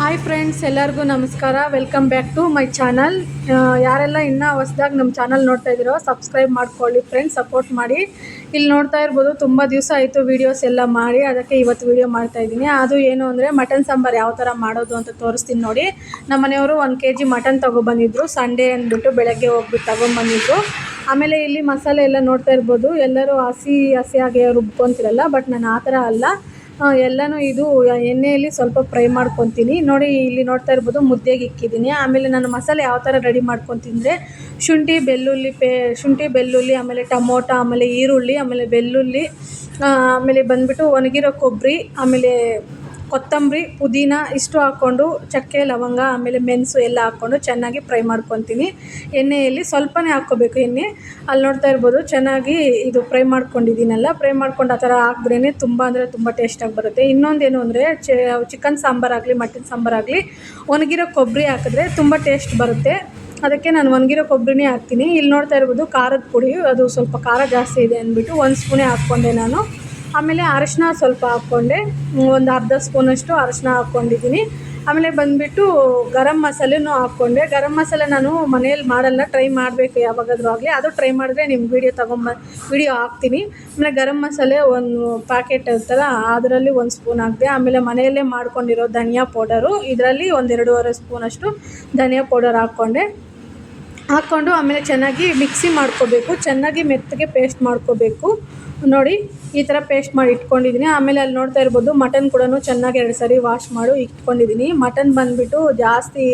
Hi friends ಎಲ್ಲರಿಗೂ ನಮಸ್ಕಾರ. Welcome back to my channel ಯಾರೆಲ್ಲ ಇನ್ನೂ ಹೊಸ್ದಾಗಿ ನಮ್ಮ ಚಾನಲ್ ನೋಡ್ತಾ ಇದ್ದೀರೋ ಸಬ್ಸ್ಕ್ರೈಬ್ ಮಾಡ್ಕೊಳ್ಳಿ ಫ್ರೆಂಡ್ಸ್ ಸಪೋರ್ಟ್ ಮಾಡಿ. ಇಲ್ಲಿ ನೋಡ್ತಾ ಇರ್ಬೋದು, ತುಂಬ ದಿವಸ ಆಯಿತು ವೀಡಿಯೋಸ್ ಎಲ್ಲ ಮಾಡಿ, ಅದಕ್ಕೆ ಇವತ್ತು ವೀಡಿಯೋ ಮಾಡ್ತಾ ಇದ್ದೀನಿ. ಅದು ಏನು ಅಂದರೆ ಮಟನ್ ಸಾಂಬಾರು ಯಾವ ಥರ ಮಾಡೋದು ಅಂತ ತೋರಿಸ್ತೀನಿ ನೋಡಿ. ನಮ್ಮ ಮನೆಯವರು ಒಂದು ಕೆ ಜಿ ಮಟನ್ ತೊಗೊಬಂದಿದ್ರು. ಸಂಡೇ ಅಂದ್ಬಿಟ್ಟು ಬೆಳಗ್ಗೆ ಹೋಗ್ಬಿಟ್ಟು ತೊಗೊಂಬಂದಿದ್ರು. ಆಮೇಲೆ ಇಲ್ಲಿ ಮಸಾಲೆ ಎಲ್ಲ ನೋಡ್ತಾ ಇರ್ಬೋದು. ಎಲ್ಲರೂ ಹಸಿ ಹಸಿಯಾಗಿ ರುಬ್ಕೊತಿರಲ್ಲ ಬಟ್ ನಾನು ಆ ಥರ ಅಲ್ಲ. ಎಲ್ಲನೂ ಇದು ಎಣ್ಣೆಯಲ್ಲಿ ಸ್ವಲ್ಪ ಫ್ರೈ ಮಾಡ್ಕೊತೀನಿ. ನೋಡಿ, ಇಲ್ಲಿ ನೋಡ್ತಾ ಇರ್ಬೋದು ಮುದ್ದೆಗೆ ಇಕ್ಕಿದ್ದೀನಿ. ಆಮೇಲೆ ನಾನು ಮಸಾಲೆ ಯಾವ ಥರ ರೆಡಿ ಮಾಡ್ಕೊತಿಂದರೆ, ಶುಂಠಿ, ಬೆಳ್ಳುಳ್ಳಿ ಪೇ, ಶುಂಠಿ, ಬೆಳ್ಳುಳ್ಳಿ, ಆಮೇಲೆ ಟೊಮೊಟೊ, ಆಮೇಲೆ ಈರುಳ್ಳಿ, ಆಮೇಲೆ ಬೆಳ್ಳುಳ್ಳಿ ಆಮೇಲೆ ಬಂದುಬಿಟ್ಟು ಒಣಗಿರೋ ಕೊಬ್ಬರಿ, ಆಮೇಲೆ ಕೊತ್ತಂಬರಿ, ಪುದೀನ ಇಷ್ಟು ಹಾಕ್ಕೊಂಡು ಚಕ್ಕೆ, ಲವಂಗ, ಆಮೇಲೆ ಮೆಣಸು ಎಲ್ಲ ಹಾಕ್ಕೊಂಡು ಚೆನ್ನಾಗಿ ಫ್ರೈ ಮಾಡ್ಕೊತೀನಿ. ಎಣ್ಣೆಯಲ್ಲಿ ಸ್ವಲ್ಪನೇ ಹಾಕ್ಕೋಬೇಕು ಎಣ್ಣೆ. ಅಲ್ಲಿ ನೋಡ್ತಾ ಇರ್ಬೋದು ಚೆನ್ನಾಗಿ ಇದು ಫ್ರೈ ಮಾಡ್ಕೊಂಡಿದ್ದೀನಲ್ಲ, ಫ್ರೈ ಮಾಡ್ಕೊಂಡು ಆ ಥರ ಹಾಕಿದ್ರೇ ತುಂಬ ಅಂದರೆ ತುಂಬ ಟೇಸ್ಟಾಗಿ ಬರುತ್ತೆ. ಇನ್ನೊಂದೇನು ಅಂದರೆ ಚಿಕನ್ ಸಾಂಬಾರಾಗಲಿ ಮಟನ್ ಸಾಂಬಾರಾಗಲಿ ಒಣಗಿರೋ ಕೊಬ್ಬರಿ ಹಾಕಿದ್ರೆ ತುಂಬ ಟೇಸ್ಟ್ ಬರುತ್ತೆ. ಅದಕ್ಕೆ ನಾನು ಒಣಗಿರೋ ಕೊಬ್ಬರಿನೇ ಹಾಕ್ತೀನಿ. ಇಲ್ಲಿ ನೋಡ್ತಾ ಇರ್ಬೋದು ಖಾರದ ಪುಡಿ, ಅದು ಸ್ವಲ್ಪ ಖಾರ ಜಾಸ್ತಿ ಇದೆ ಅಂದ್ಬಿಟ್ಟು ಒಂದು ಸ್ಪೂನೇ ಹಾಕ್ಕೊಂಡೆ ನಾನು. ಆಮೇಲೆ ಅರಶಿನ ಸ್ವಲ್ಪ ಹಾಕ್ಕೊಂಡೆ. ಒಂದು ಅರ್ಧ ಸ್ಪೂನಷ್ಟು ಅರಶಿನ ಹಾಕ್ಕೊಂಡಿದ್ದೀನಿ. ಆಮೇಲೆ ಬಂದುಬಿಟ್ಟು ಗರಂ ಮಸಾಲೆನೂ ಹಾಕ್ಕೊಂಡೆ. ಗರಂ ಮಸಾಲೆ ನಾನು ಮನೆಯಲ್ಲಿ ಮಾಡಲ್ಲ, ಟ್ರೈ ಮಾಡಬೇಕು ಯಾವಾಗಾದರೂ ಆಗಲಿ. ಅದು ಟ್ರೈ ಮಾಡಿದ್ರೆ ನಿಮ್ಮ ವೀಡಿಯೋ ತೊಗೊಂಬ, ವೀಡಿಯೋ ಹಾಕ್ತೀನಿ. ಆಮೇಲೆ ಗರಂ ಮಸಾಲೆ ಒಂದು ಪ್ಯಾಕೆಟ್ ಇರ್ತಲ್ಲ ಅದರಲ್ಲಿ ಒಂದು ಸ್ಪೂನ್ ಹಾಕಿದೆ. ಆಮೇಲೆ ಮನೆಯಲ್ಲೇ ಮಾಡ್ಕೊಂಡಿರೋ ಧನಿಯಾ ಪೌಡರು, ಇದರಲ್ಲಿ ಒಂದೆರಡೂವರೆ ಸ್ಪೂನಷ್ಟು ಧನಿಯಾ ಪೌಡರ್ ಹಾಕ್ಕೊಂಡೆ. ಹಾಕ್ಕೊಂಡು ಆಮೇಲೆ ಚೆನ್ನಾಗಿ ಮಿಕ್ಸಿ ಮಾಡ್ಕೋಬೇಕು, ಚೆನ್ನಾಗಿ ಮೆತ್ತಗೆ ಪೇಸ್ಟ್ ಮಾಡ್ಕೋಬೇಕು. ನೋಡಿ, ಈ ಥರ ಪೇಸ್ಟ್ ಮಾಡಿ ಇಟ್ಕೊಂಡಿದ್ದೀನಿ ಆಮೇಲೆ ಅಲ್ಲಿ ನೋಡ್ತಾ ಇರ್ಬೋದು ಮಟನ್ ಕೂಡ ಚೆನ್ನಾಗಿ ಎರಡು ಸರಿ ವಾಶ್ ಮಾಡಿ ಇಟ್ಕೊಂಡಿದ್ದೀನಿ ಮಟನ್ ಬಂದುಬಿಟ್ಟು ಜಾಸ್ತಿ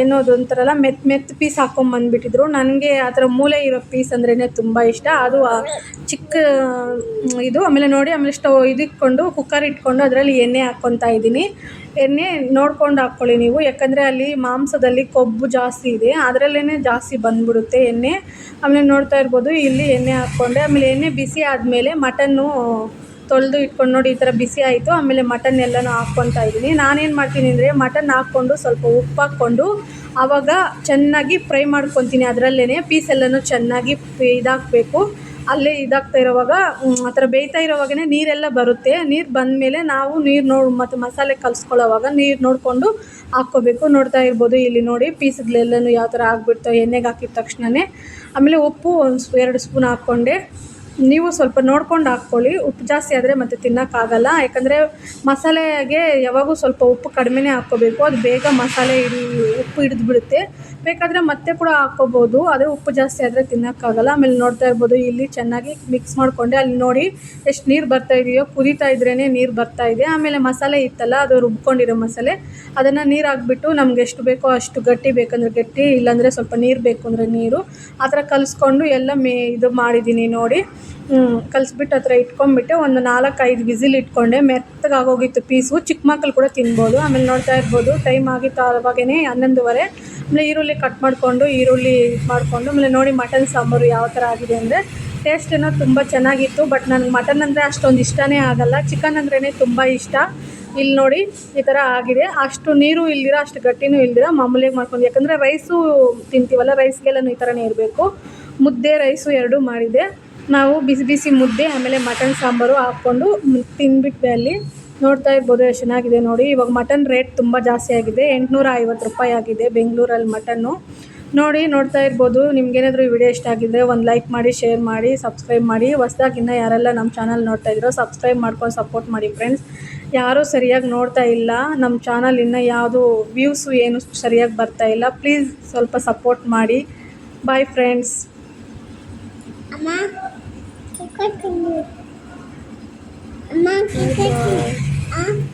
ಏನೋ ಅದು ಮೆತ್ ಮೆತ್ತ ಮೆತ್ತ ಪೀಸ್ ಹಾಕ್ಕೊಂಬಂದ್ಬಿಟ್ಟಿದ್ರು ನನಗೆ ಆ ಥರ ಮೂಲೆ ಇರೋ ಪೀಸ್ ಅಂದ್ರೇ ತುಂಬ ಇಷ್ಟ. ಅದು ಚಿಕ್ಕ ಇದು, ಆಮೇಲೆ ನೋಡಿ, ಆಮೇಲೆ ಸ್ಟವ್ ಇದು ಇಟ್ಕೊಂಡು ಕುಕ್ಕರ್ ಇಟ್ಕೊಂಡು ಅದರಲ್ಲಿ ಎಣ್ಣೆ ಹಾಕ್ಕೊತಾ ಇದ್ದೀನಿ. ಎಣ್ಣೆ ನೋಡ್ಕೊಂಡು ಹಾಕ್ಕೊಳ್ಳಿ ನೀವು. ಯಾಕಂದರೆ ಅಲ್ಲಿ ಮಾಂಸದಲ್ಲಿ ಕೊಬ್ಬು ಜಾಸ್ತಿ ಇದೆ. ಅದರಲ್ಲೇ ಜಾಸ್ತಿ ಬಂದ್ಬಿಡುತ್ತೆ ಎಣ್ಣೆ. ಆಮೇಲೆ ನೋಡ್ತಾ ಇರ್ಬೋದು, ಇಲ್ಲಿ ಎಣ್ಣೆ ಹಾಕ್ಕೊಂಡೆ ಆಮೇಲೆ ಎಣ್ಣೆ ಬಿಸಿ ಆದಮೇಲೆ ಮಟನ್ನು ತೊಳೆದು ಇಟ್ಕೊಂಡು ನೋಡಿ ಈ ಥರ ಬಿಸಿ ಆಯಿತು. ಆಮೇಲೆ ಮಟನ್ ಎಲ್ಲನೂ ಹಾಕ್ಕೊತಾ ಇದ್ದೀನಿ. ನಾನೇನು ಮಾಡ್ತೀನಿ ಅಂದರೆ ಮಟನ್ ಹಾಕ್ಕೊಂಡು ಸ್ವಲ್ಪ ಉಪ್ಪು ಹಾಕ್ಕೊಂಡು ಆವಾಗ ಚೆನ್ನಾಗಿ ಫ್ರೈ ಮಾಡ್ಕೊತೀನಿ ಅದರಲ್ಲೇ ಪೀಸ್ ಎಲ್ಲನೂ ಚೆನ್ನಾಗಿ ಇದಾಕಬೇಕು. ಅಲ್ಲೇ ಇದಾಗ್ತಾ ಇರೋವಾಗ ಆ ಥರ ಬೇಯ್ತಾ ಇರೋವಾಗನೇ ನೀರೆಲ್ಲ ಬರುತ್ತೆ. ನೀರು ಬಂದಮೇಲೆ ನಾವು ನೀರು ನೋಡಿ, ಮತ್ತು ಮಸಾಲೆ ಕಲಿಸ್ಕೊಳ್ಳೋವಾಗ ನೀರು ನೋಡಿಕೊಂಡು ಹಾಕ್ಕೋಬೇಕು. ನೋಡ್ತಾ ಇರ್ಬೋದು ಇಲ್ಲಿ ನೋಡಿ, ಪೀಸ್ಗಳೆಲ್ಲನೂ ಯಾವ ಥರ ಆಗಿಬಿಡ್ತೋ ಎಣ್ಣೆಗೆ ಹಾಕಿದ ತಕ್ಷಣವೇ ಆಮೇಲೆ ಉಪ್ಪು ಒಂದು ಎರಡು ಸ್ಪೂನ್ ಹಾಕ್ಕೊಂಡೆ. ನೀವು ಸ್ವಲ್ಪ ನೋಡ್ಕೊಂಡು ಹಾಕ್ಕೊಳ್ಳಿ. ಉಪ್ಪು ಜಾಸ್ತಿ ಆದರೆ ಮತ್ತೆ ತಿನ್ನೋಕ್ಕಾಗಲ್ಲ ಯಾಕಂದರೆ ಮಸಾಲೆಗೆ ಯಾವಾಗೂ ಸ್ವಲ್ಪ ಉಪ್ಪು ಕಡಿಮೆನೇ ಹಾಕ್ಕೋಬೇಕು. ಅದು ಬೇಗ ಮಸಾಲೆ ಹಿಡಿ ಉಪ್ಪು ಹಿಡಿದು ಬಿಡುತ್ತೆ ಬೇಕಾದರೆ ಮತ್ತೆ ಕೂಡ ಹಾಕ್ಕೋಬೋದು. ಆದರೆ ಉಪ್ಪು ಜಾಸ್ತಿ ಆದರೆ ತಿನ್ನೋಕ್ಕಾಗಲ್ಲ ಆಮೇಲೆ ನೋಡ್ತಾ ಇರ್ಬೋದು, ಇಲ್ಲಿ ಚೆನ್ನಾಗಿ ಮಿಕ್ಸ್ ಮಾಡಿಕೊಂಡೆ. ಅಲ್ಲಿ ನೋಡಿ ಎಷ್ಟು ನೀರು ಬರ್ತಾ ಇದೆಯೋ, ಕುದೀತಾ ಇದ್ರೇ ನೀರು ಬರ್ತಾ ಇದೆ. ಆಮೇಲೆ ಮಸಾಲೆ ಇತ್ತಲ್ಲ, ಅದು ರುಬ್ಕೊಂಡಿರೋ ಮಸಾಲೆ. ಅದನ್ನು ನೀರು ಹಾಕ್ಬಿಟ್ಟು ನಮ್ಗೆ ಎಷ್ಟು ಬೇಕೋ ಅಷ್ಟು ಗಟ್ಟಿ ಬೇಕಂದ್ರೆ ಗಟ್ಟಿ, ಇಲ್ಲಾಂದರೆ ಸ್ವಲ್ಪ ನೀರು ಬೇಕು ಅಂದರೆ ನೀರು. ಆ ಥರ ಕಲಿಸ್ಕೊಂಡು ಎಲ್ಲ ಮೇ, ಇದು ಮಾಡಿದ್ದೀನಿ ನೋಡಿ. ಕಲಿಸ್ಬಿಟ್ಟು ಹತ್ರ ಇಟ್ಕೊಂಡ್ಬಿಟ್ಟು ಒಂದು ನಾಲ್ಕೈದು ವಿಸಿಲ್ ಇಟ್ಕೊಂಡೆ. ಮೆತ್ತಗಾಗೋಗಿತ್ತು ಪೀಸು. ಚಿಕ್ಕ ಮಕ್ಕಳು ಕೂಡ ತಿನ್ಬೋದು. ಆಮೇಲೆ ನೋಡ್ತಾ ಇರ್ಬೋದು. ಟೈಮ್ ಆಗಿತ್ತು ಅವಾಗೇ ಹನ್ನೊಂದುವರೆ. ಆಮೇಲೆ ಈರುಳ್ಳಿ ಕಟ್ ಮಾಡಿಕೊಂಡು, ಈರುಳ್ಳಿ ಇದು ಮಾಡಿಕೊಂಡು, ಆಮೇಲೆ ನೋಡಿ ಮಟನ್ ಸಾಂಬಾರು ಯಾವ ಥರ ಆಗಿದೆ ಅಂದರೆ ಟೇಸ್ಟ್ ಏನೋ ತುಂಬ ಚೆನ್ನಾಗಿತ್ತು. ಬಟ್ ನನಗೆ ಮಟನ್ ಅಂದರೆ ಅಷ್ಟೊಂದು ಇಷ್ಟನೇ ಆಗಲ್ಲ. ಚಿಕನ್ ಅಂದ್ರೇ ತುಂಬ ಇಷ್ಟ. ಇಲ್ಲಿ ನೋಡಿ ಈ ಥರ ಆಗಿದೆ. ಅಷ್ಟು ನೀರು ಇಲ್ದಿರ, ಅಷ್ಟು ಗಟ್ಟಿನೂ ಇಲ್ದಿರ ಮಾಮೂಲಿಯಾಗಿ ಮಾಡ್ಕೊಂಡು. ಯಾಕಂದರೆ ರೈಸು ತಿಂತೀವಲ್ಲ, ರೈಸ್ಗೆಲ್ಲನೂ ಈ ಥರನೇ ಇರಬೇಕು. ಮುದ್ದೆ, ರೈಸು ಎರಡೂ ಮಾಡಿದೆ ನಾವು ಬಿಸಿ ಬಿಸಿ ಮುದ್ದೆ ಆಮೇಲೆ ಮಟನ್ ಸಾಂಬಾರು ಹಾಕ್ಕೊಂಡು ಮ್, ಅಲ್ಲಿ. ನೋಡ್ತಾ ಇರ್ಬೋದು ಎಷ್ಟು ಚೆನ್ನಾಗಿದೆ ನೋಡಿ. ಇವಾಗ ಮಟನ್ ರೇಟ್ ತುಂಬ ಜಾಸ್ತಿ ಆಗಿದೆ. ಎಂಟುನೂರ ಐವತ್ತು ರೂಪಾಯಿ ಆಗಿದೆ ಬೆಂಗಳೂರಲ್ಲಿ ಮಟನ್ನು. ನೋಡಿ ನೋಡ್ತಾ ಇರ್ಬೋದು. ನಿಮ್ಗೇನಾದರೂ ಈ ವಿಡಿಯೋ ಇಷ್ಟ ಆಗಿದ್ದರೆ ಒಂದು ಲೈಕ್ ಮಾಡಿ ಶೇರ್ ಮಾಡಿ ಸಬ್ಸ್ಕ್ರೈಬ್ ಮಾಡಿ. ಹೊಸ್ದಾಗಿ ಇನ್ನೂ ಯಾರೆಲ್ಲ ನಮ್ಮ ಚಾನಲ್ ನೋಡ್ತಾ ಇದ್ರೋ ಸಬ್ಸ್ಕ್ರೈಬ್ ಮಾಡ್ಕೊಂಡು ಸಪೋರ್ಟ್ ಮಾಡಿ ಫ್ರೆಂಡ್ಸ್ ಯಾರೂ ಸರಿಯಾಗಿ ನೋಡ್ತಾ ಇಲ್ಲ. ನಮ್ಮ ಚಾನಲ್ ಇನ್ನೂ ಯಾವುದು ವ್ಯೂಸು ಏನು ಸರಿಯಾಗಿ ಬರ್ತಾ ಇಲ್ಲ. ಪ್ಲೀಸ್ ಸ್ವಲ್ಪ ಸಪೋರ್ಟ್ ಮಾಡಿ. Bye friends Kaçın. Aman kaçın.